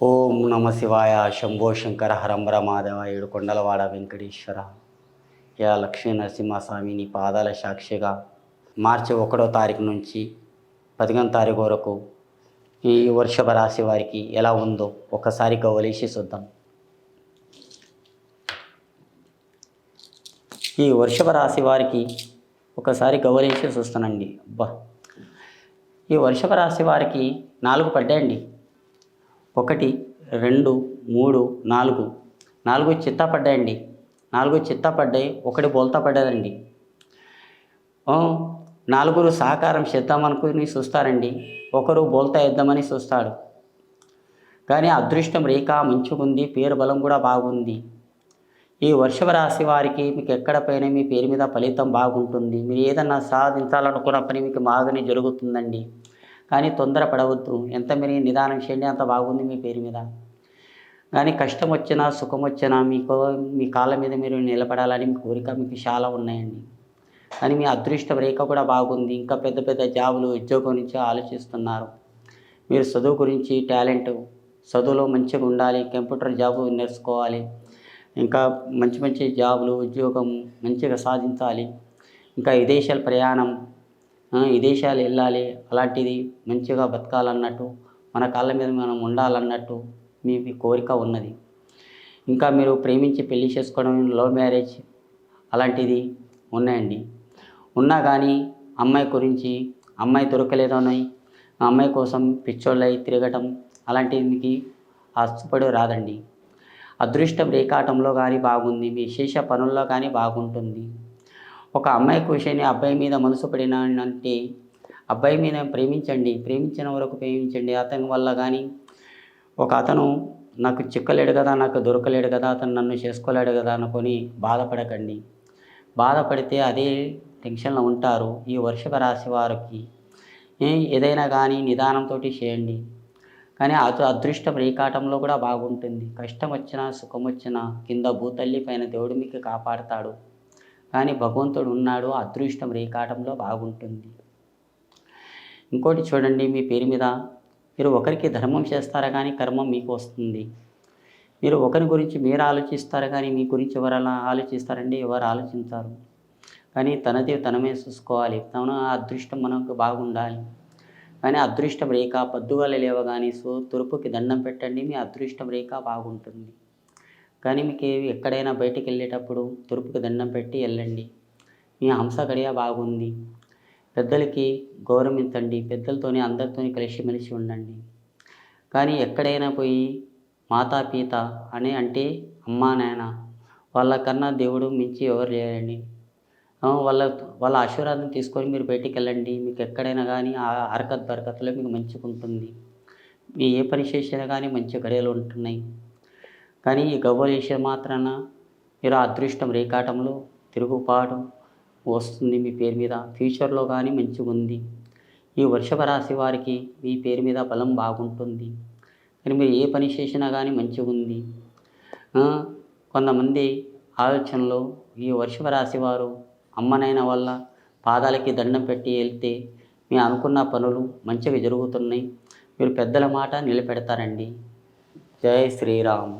ఓం నమ శివాయ శంభో శంకర హరంబర మాధవ ఏడుకొండలవాడ వెంకటేశ్వర. యా లక్ష్మీ నరసింహస్వామి నీ పాదాల సాక్షిగా మార్చి ఒకటో తారీఖు నుంచి పదిహేను తారీఖు వరకు ఈ వృషభ రాశి వారికి ఎలా ఉందో ఒకసారి గవలేసి చూద్దాం. ఈ వృషభ రాశి వారికి ఒకసారి గవలేసి చూస్తానండి. అబ్బా! ఈ వృషభ రాశి వారికి నాలుగు పడ్డాయండి. ఒకటి రెండు మూడు నాలుగు. నాలుగు చిత్తా పడ్డాయండి నాలుగు చిత్తా పడ్డాయి ఒకటి బోల్తా పడ్డదండి. నాలుగురు సహకారం చేద్దామనుకుని చూస్తారండి. ఒకరు బోల్తా వేద్దామని చూస్తాడు. కానీ అదృష్టం రేఖ మంచిగుంది పేరు బలం కూడా బాగుంది. ఈ వృషభ రాశి వారికి మీకు ఎక్కడ పైన మీ పేరు మీద ఫలితం బాగుంటుంది? మీరు ఏదన్నా సాధించాలనుకున్న పని మీకు బాగానే జరుగుతుందండి. కానీ తొందరపడవద్దు. ఎంత మీరు నిదానం చేయండి అంత బాగుంది మీ పేరు మీద. కానీ కష్టం వచ్చినా సుఖం వచ్చినా మీకు మీ కాళ్ళ మీద మీరు నిలబడాలని మీ కోరిక మీకు చాలా ఉన్నాయండి. కానీ మీ అదృష్ట రేఖ కూడా బాగుంది. ఇంకా పెద్ద పెద్ద జాబులు ఉద్యోగం గురించి ఆలోచిస్తున్నారు. మీరు చదువు గురించి టాలెంట్ చదువులో మంచిగా ఉండాలి కంప్యూటర్ జాబ్ నేర్చుకోవాలి ఇంకా మంచి మంచి జాబులు ఉద్యోగం మంచిగా సాధించాలి ఇంకా విదేశాల ప్రయాణం విదేశాలు వెళ్ళాలి అలాంటిది మంచిగా బతకాలన్నట్టు మన కాళ్ళ మీద మనం ఉండాలన్నట్టు మీ కోరిక ఉన్నది. ఇంకా మీరు ప్రేమించి పెళ్ళి చేసుకోవడం లవ్ మ్యారేజ్ అలాంటిది ఉన్నాయండి. ఉన్నా కానీ అమ్మాయి గురించి అమ్మాయి దొరకలేదని అమ్మాయి కోసం పిచ్చోళ్ళై తిరగటం అలాంటిది మీకు అస్తుపడి రాదండి. అదృష్టం రేఖాటంలో కానీ బాగుంది మీ విశేష పనుల్లో కానీ బాగుంటుంది. ఒక అమ్మాయి విషయాన్ని అబ్బాయి మీద మనసు పడినంటే అబ్బాయి మీద ప్రేమించండి ప్రేమించిన వరకు ప్రేమించండి. అతని వల్ల కానీ ఒక అతను నాకు చిక్కలేడు కదా నాకు దొరకలేడు కదా అతను నన్ను చేసుకోలేడు కదా అనుకొని బాధపడకండి. బాధపడితే అదే టెన్షన్లో ఉంటారు ఈ వృషభ రాశి వారికి. ఏదైనా కానీ నిదానంతో చేయండి. కానీ అదు అదృష్టం రేకాటంలో కూడా బాగుంటుంది. కష్టం వచ్చినా సుఖం వచ్చినా కింద భూతల్లి పైన దేవుడు మీకు కాపాడుతాడు. కానీ భగవంతుడు ఉన్నాడు అదృష్టం రేకాటంలో బాగుంటుంది. ఇంకోటి చూడండి మీ పేరు మీద మీరు ఒకరికి ధర్మం చేస్తారా కానీ కర్మం మీకు వస్తుంది. మీరు ఒకరి గురించి మీరు ఆలోచిస్తారు కానీ మీ గురించి ఎవరు అలా ఆలోచిస్తారండి ఎవరు ఆలోచించారు. కానీ తనది తనమే చూసుకోవాలి తన అదృష్టం మనకు బాగుండాలి. కానీ అదృష్టం రేఖ పొద్దుగల లేవగానే సో తురుపుకి దండం పెట్టండి మీ అదృష్టం రేఖ బాగుంటుంది. కానీ మీకు ఎక్కడైనా బయటికి వెళ్ళేటప్పుడు తురుపుకి దండం పెట్టి వెళ్ళండి. మీ హంసగడియ బాగుంది. పెద్దలకి గౌరవించండి పెద్దలతోని అందరితోని కలిసిమెలిసి ఉండండి. కానీ ఎక్కడైనా పోయి మాతా పిత అని అంటే అమ్మా నాయన వాళ్ళకన్నా దేవుడు మించి ఎవరు లేరండి. వాళ్ళ వాళ్ళ ఆశీర్వాదం తీసుకొని మీరు బయటికి వెళ్ళండి. మీకు ఎక్కడైనా కానీ ఆ హరకత్ బరకత్లో మీకు మంచిగా ఉంటుంది. మీ ఏ పని చేసినా కానీ మంచి గడియలు ఉంటున్నాయి. కానీ ఈ గవ్వలేసే మాత్రాన మీరు అదృష్టం రేకాటంలో తిరుగుపాటు వస్తుంది మీ పేరు మీద. ఫ్యూచర్లో కానీ మంచిగా ఉంది. ఈ వృషభ రాశి వారికి మీ పేరు మీద బలం బాగుంటుంది. కానీ మీరు ఏ పని చేసినా కానీ మంచిగా ఉంది. కొంతమంది ఆలోచనలో ఈ వృషభ రాశి వారు అమ్మనైన వల్ల పాదాలకి దండం పెట్టి వెళ్తే మీ అనుకున్న పనులు మంచిగా జరుగుతున్నాయి. మీరు పెద్దల మాట నిలబెడతారండి. జై శ్రీరామ్.